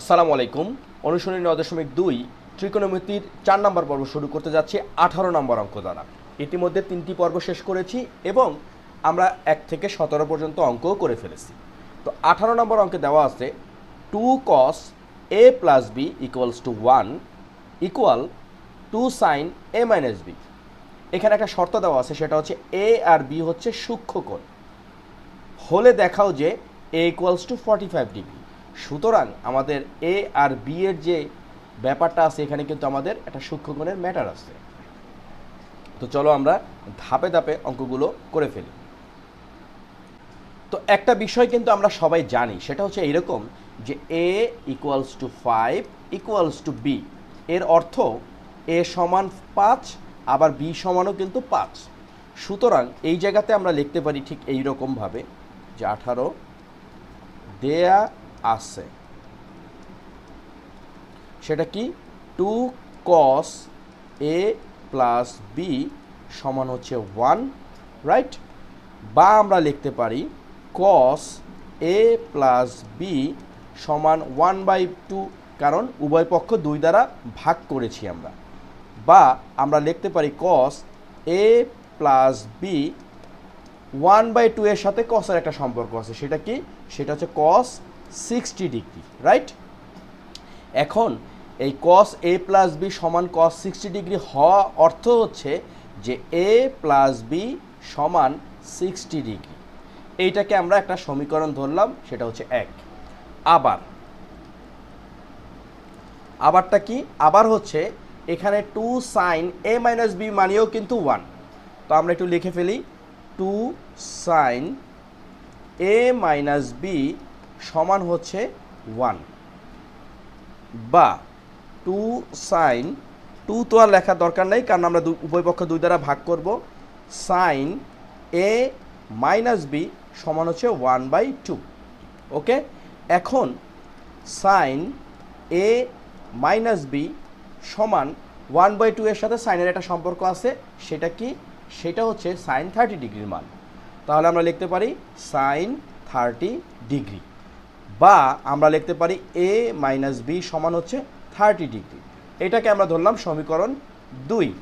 আসসালামু আলাইকুম। অনুশীলনী নয় দশমিক দুই, ত্রিকোণমিতির চার নম্বর পর্ব শুরু করতে যাচ্ছি আঠারো নম্বর অঙ্ক দ্বারা। ইতিমধ্যে তিনটি পর্ব শেষ করেছি এবং আমরা এক থেকে সতেরো পর্যন্ত অঙ্কও করে ফেলেছি। তো আঠারো নম্বর অঙ্কে দেওয়া আছে two cos A plus B equals to one equal to sine A minus B এখানে একটা শর্ত দেওয়া আছে, সেটা হচ্ছে এ আর বি হচ্ছে সূক্ষ্মকোণ। হলে দেখাও যে A equals to forty five degree সুতরাং আমাদের এ আর বি এর যে ব্যাপারটা আছে, এখানে কিন্তু আমাদের একটা সূক্ষ্মকোণের ম্যাটার আছে। তো চলো আমরা ধাপে ধাপে অঙ্কগুলো করে ফেলি। তো একটা বিষয় কিন্তু আমরা সবাই জানি, সেটা হচ্ছে এইরকম যে A equals to five equals to B এর অর্থ এ সমান পাঁচ, আবার বি সমানও কিন্তু পাঁচ। সুতরাং এই জায়গাতে আমরা লিখতে পারি ঠিক এই রকমভাবে যে আঠারো দেয়া আছে সেটা কি? Two cos A plus B সমান হচ্ছে ওয়ান রাইট বা আমরা লিখতে পারি কস এ প্লাস বি সমান ওয়ান বাই টু কারণ উভয় পক্ষ দুই দ্বারা ভাগ করেছি আমরা। বা আমরা লিখতে পারি cos A plus B one by two এর সাথে কসের একটা সম্পর্ক আছে। সেটা কি? সেটা হচ্ছে কস সিক্সটি ডিগ্রি রাইট এখন এই কস এ প্লাস বি সমান কস সিক্সটি ডিগ্রি হওয়া অর্থ হচ্ছে যে এ প্লাস বি সমান সিক্সটি ডিগ্রি এইটাকে আমরা একটা সমীকরণ ধরলাম, সেটা হচ্ছে এক। আবার, আবারটা কি? আবার হচ্ছে এখানে two sine A minus B মানেও কিন্তু ওয়ান তো আমরা একটু লিখে ফেলি two sine A minus B সমান হচ্ছে ওয়ান বা টু সাইন টু তো আর লেখার দরকার নেই, কারণ আমরা উভয় পক্ষ দুই দ্বারা ভাগ করব। সাইন এ মাইনাস বি সমান হচ্ছে ওয়ান বাই টু ওকে এখন সাইন এ মাইনাস বি সমান ওয়ান বাই টু এর সাথে সাইনের একটা সম্পর্ক আছে, সেটা কি? সেটা হচ্ছে সাইন থার্টি ডিগ্রির মান। তাহলে আমরা লিখতে পারি সাইন থার্টি ডিগ্রি বা আমরা লিখতে পারি এ মাইনাস বি সমান হচ্ছে থার্টি ডিগ্রি এটাকে আমরা ধরলাম সমীকরণ দুই।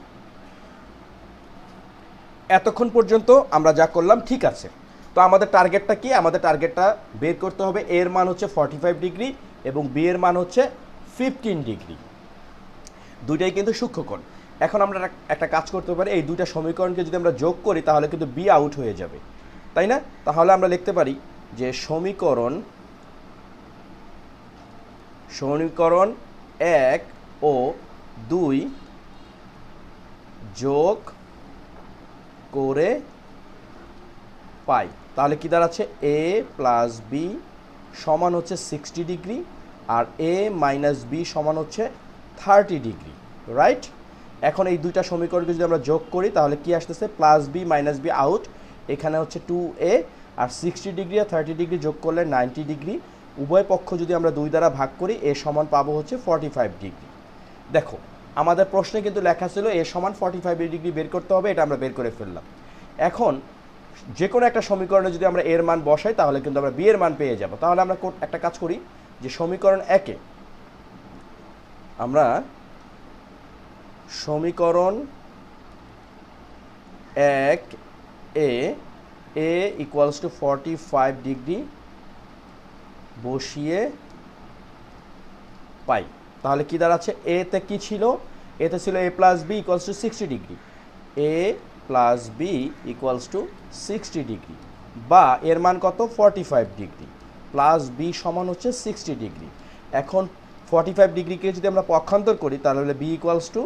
এতক্ষণ পর্যন্ত আমরা যা করলাম ঠিক আছে। তো আমাদের টার্গেটটা কি? আমাদের টার্গেটটা বের করতে হবে এর মান হচ্ছে ফর্টি ফাইভ ডিগ্রি এবং বি এর মান হচ্ছে ফিফটিন ডিগ্রি দুইটাই কিন্তু সূক্ষ্মকোণ। এখন আমরা একটা- কাজ করতে পারি, এই দুইটা সমীকরণকে যদি আমরা যোগ করি তাহলে কিন্তু বি আউট হয়ে যাবে। তাই না? তাহলে আমরা লিখতে পারি যে সমীকরণ সমীকরণ এক ও দুই যোগ করে পাই। তাহলে কি দাঁড়াচ্ছে? এ প্লাস বি সমান হচ্ছে সিক্সটি ডিগ্রি আর এ মাইনাস বি সমান হচ্ছে থার্টি ডিগ্রি রাইট এখন এই দুইটা সমীকরণকে যদি আমরা যোগ করি, তাহলে কি আসতেছে? Plus B minus B out এখানে হচ্ছে টু এ আর সিক্সটি ডিগ্রি আর থার্টি ডিগ্রি যোগ করলে নাইনটি ডিগ্রি উভয় পক্ষ যদি আমরা দুই দ্বারা ভাগ করি, এ সমান পাবো হচ্ছে ফর্টি ফাইভ ডিগ্রি দেখো, আমাদের প্রশ্নে কিন্তু লেখা ছিল এ সমান ফর্টি ফাইভ ডিগ্রি বের করতে হবে, এটা আমরা বের করে ফেললাম। এখন যে কোনো একটা সমীকরণে যদি আমরা এর মান বসাই, তাহলে কিন্তু আমরা বি এর মান পেয়ে যাব। তাহলে আমরা একটা কাজ করি, যে সমীকরণ একে আমরা সমীকরণ এক এ A equals to forty five degree বসিয়ে পাই। তাহলে কি দাঁড়াচ্ছে? এতে কি ছিল? এতে ছিল A plus B equals to sixty degree A plus B equals to sixty degree বা এর মান কত? Forty five degree plus B সমান হচ্ছে সিক্সটি ডিগ্রি এখন ফর্টি ফাইভ ডিগ্রিকে যদি আমরা পক্ষান্তর করি, তাহলে B equals to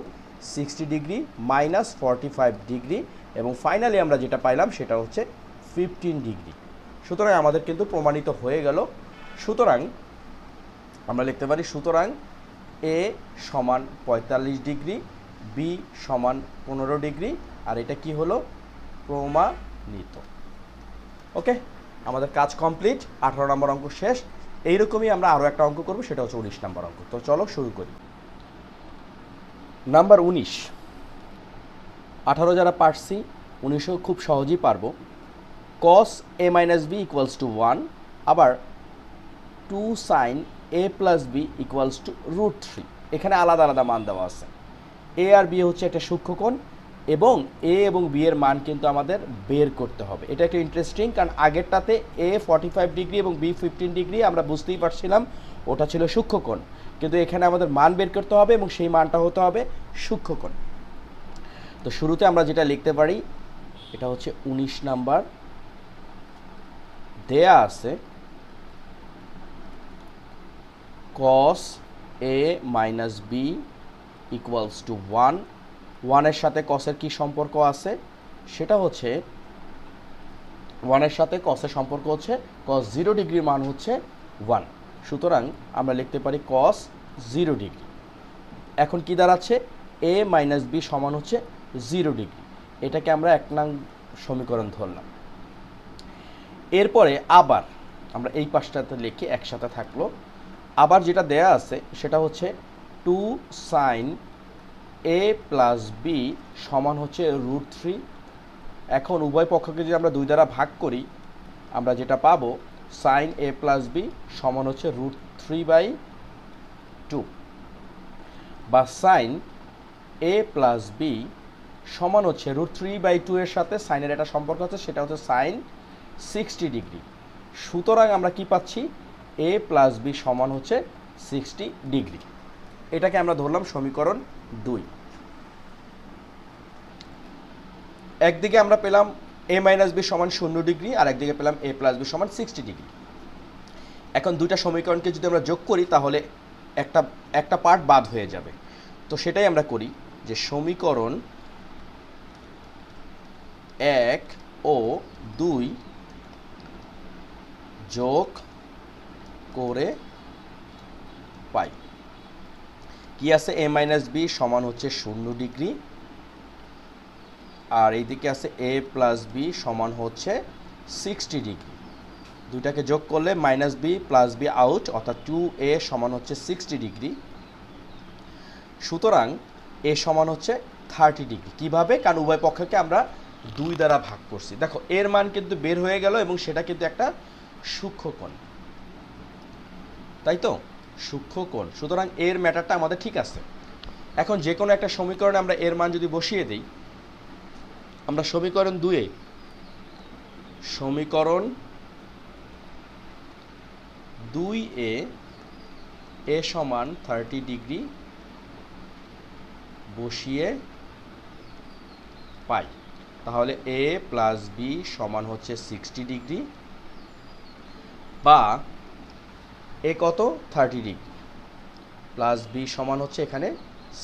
sixty degree minus forty five degree এবং ফাইনালি আমরা যেটা পাইলাম সেটা হচ্ছে ফিফটিন ডিগ্রি সুতরাং আমাদের কিন্তু প্রমাণিত হয়ে গেল সুতরাং, আমরা লিখতে পারি সুতরাং এ সমান পঁয়তাল্লিশ ডিগ্রি বি সমান পনেরো ডিগ্রি, আর এটা কি হলো? প্রমাণিত। ওকে? আমাদের কাজ কমপ্লিট, আঠারো নম্বর অঙ্ক শেষ। এইরকমই আমরা আরও একটা অঙ্ক করব, সেটা হচ্ছে উনিশ নম্বর অঙ্ক। তো চলো শুরু করি। নাম্বার উনিশ। আঠারো যারা পারছি, উনিশও খুব সহজেই পারব। Cos A minus B equals to one আবার two sine A plus B equals to root three. এখানে আলাদা আলাদা মান দেওয়া আছে। এ আর বি হচ্ছে একটা সূক্ষ্মকোণ এবং এ এবং বি এর মান কিন্তু আমাদের বের করতে হবে। এটা একটা ইন্টারেস্টিং কারণ আগেরটাতে এ ফর্টি ফাইভ ডিগ্রি এবং বি ফিফটিন ডিগ্রি আমরা বুঝতেই পারছিলাম, ওটা ছিল সূক্ষ্মকোণ কিন্তু এখানে আমাদের মান বের করতে হবে এবং সেই মানটা হতে হবে সূক্ষ্মকোণ তো শুরুতে আমরা যেটা লিখতে পারি, এটা হচ্ছে উনিশ নাম্বার। দেয়া আছে cos a minus B equals to one ওয়ানের সাথে কসের কি সম্পর্ক আছে? সেটা হচ্ছে ওয়ানের সাথে কসের সম্পর্ক হচ্ছে কস জিরো ডিগ্রির মান হচ্ছে ওয়ান সুতরাং আমরা লিখতে পারি কস জিরো ডিগ্রি এখন কি দাঁড়াচ্ছে? এ মাইনাস বি সমান হচ্ছে জিরো ডিগ্রি এটাকে আমরা এক নং সমীকরণ ধরলাম। এরপরে আবার আমরা এই পাশটাতে লিখে একসাথে থাকল। আবার যেটা দেয়া আছে, সেটা হচ্ছে two sine A plus B সমান হচ্ছে রুট থ্রি এখন উভয় পক্ষকে যদি আমরা দুই দ্বারা ভাগ করি, আমরা যেটা পাবো সাইন এ প্লাস বি সমান হচ্ছে রুট থ্রি বাই টু বা সাইন এ প্লাস বি সমান হচ্ছে রুট থ্রি বাই টু এর সাথে সাইনের একটা সম্পর্ক আছে, সেটা হচ্ছে সাইন সিক্সটি ডিগ্রি সুতরাং আমরা কি পাচ্ছি? এ প্লাস বি সমান হচ্ছে সিক্সটি ডিগ্রি এটাকে আমরা ধরলাম সমীকরণ দুই। একদিকে আমরা পেলাম এ মাইনাস বি সমান শূন্য ডিগ্রি আর একদিকে পেলাম এ প্লাস বি সমান সিক্সটি ডিগ্রি এখন দুইটা সমীকরণকে যদি আমরা যোগ করি, তাহলে একটা একটা পার্ট বাদ হয়ে যাবে। তো সেটাই আমরা করি যে সমীকরণ এক ও দুই যোগ করে পাই। কি আছে? এ মাইনাস বি সমান হচ্ছে শূন্য ডিগ্রি। আর এইদিকে আছে এ প্লাস বি সমান হচ্ছে সিক্সটি ডিগ্রি। দুইটাকে যোগ করলে minus B plus B out অর্থাৎ টু এ সমান হচ্ছে সিক্সটি ডিগ্রি। সুতরাং এ সমান হচ্ছে থার্টি ডিগ্রি। কীভাবে? কারণ উভয় পক্ষকে আমরা দুই দ্বারা ভাগ করছি। দেখো, এর মান কিন্তু বের হয়ে গেল এবং সেটা কিন্তু একটা সূক্ষ্মকোণ তাই তো? সূক্ষ্ম কোণ। সুতরাং এর ম্যাটারটা আমাদের ঠিক আছে। এখন যে কোনো একটা সমীকরণে আমরা এর মান যদি বসিয়ে দিই, আমরা সমীকরণ দুয়ে সমীকরণ দুই এ এ সমান থার্টি ডিগ্রি বসিয়ে পাই। তাহলে এ প্লাস বি সমান হচ্ছে সিক্সটি ডিগ্রি বা এ কত? থার্টি ডিগ্রি প্লাস বি সমান হচ্ছে এখানে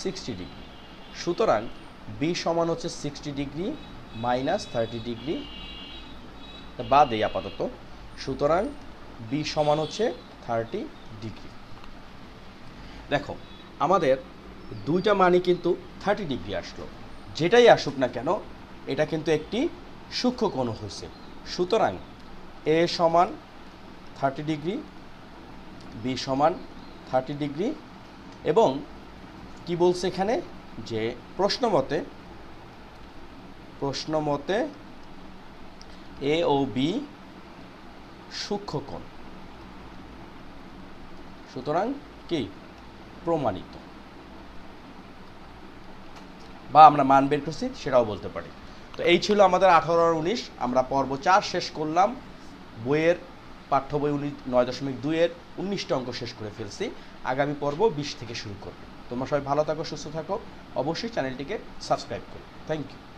সিক্সটি ডিগ্রি সুতরাং বি সমান হচ্ছে sixty degree minus thirty degree বাদ এই আপাতত। সুতরাং বি সমান হচ্ছে থার্টি ডিগ্রি দেখো, আমাদের দুইটা মানই কিন্তু থার্টি ডিগ্রি আসলো। যেটাই আসুক না কেন, এটা কিন্তু একটি সূক্ষ্ম কোণ হয়েছে সুতরাং এ সমান থার্টি ডিগ্রি বি সমান থার্টি ডিগ্রি এবং কি বলছে এখানে? যে প্রশ্ন মতে প্রশ্ন মতে এ ও বি সূক্ষ্মকোণ। সুতরাং কি? প্রমাণিত। বা আমরা মান বের করছি, সেটাও বলতে পারি। তো এই ছিল আমাদের আঠারো আর উনিশ। আমরা পর্ব চার শেষ করলাম। বইয়ের পাঠ্য বই উনিশ, নয় দশমিক দুইয়ের উনিশটা অঙ্ক শেষ করে ফেলছি। আগামী পর্ব বিশ থেকে শুরু করবে। তোমরা সবাই ভালো থাকো, সুস্থ থাকো। অবশ্যই চ্যানেলটিকে সাবস্ক্রাইব করো। Thank you